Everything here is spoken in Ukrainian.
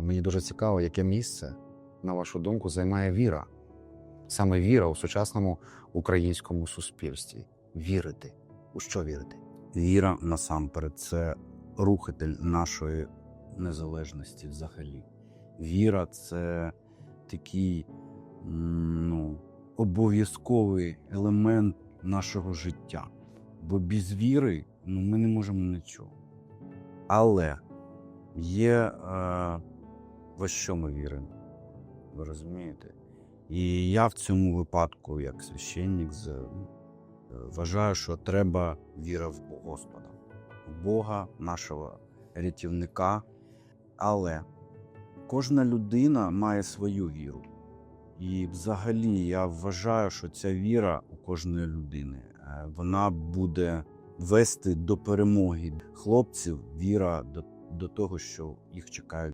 мені дуже цікаво, яке місце, на вашу думку, займає віра. Саме віра у сучасному українському суспільстві. Вірити. У що вірити? Віра насамперед це рухатель нашої незалежності взагалі. Віра це такий ну, обов'язковий елемент нашого життя. Бо без віри ну, ми не можемо нічого. Але є е, во що ми віримо. Ви розумієте? І я в цьому випадку, як священник, е, вважаю, що треба віра в Господа, в Бога, нашого рятівника. Але кожна людина має свою віру. І взагалі я вважаю, що ця віра у кожної людини е, вона буде вести до перемоги хлопців, віра до, до того, що їх чекають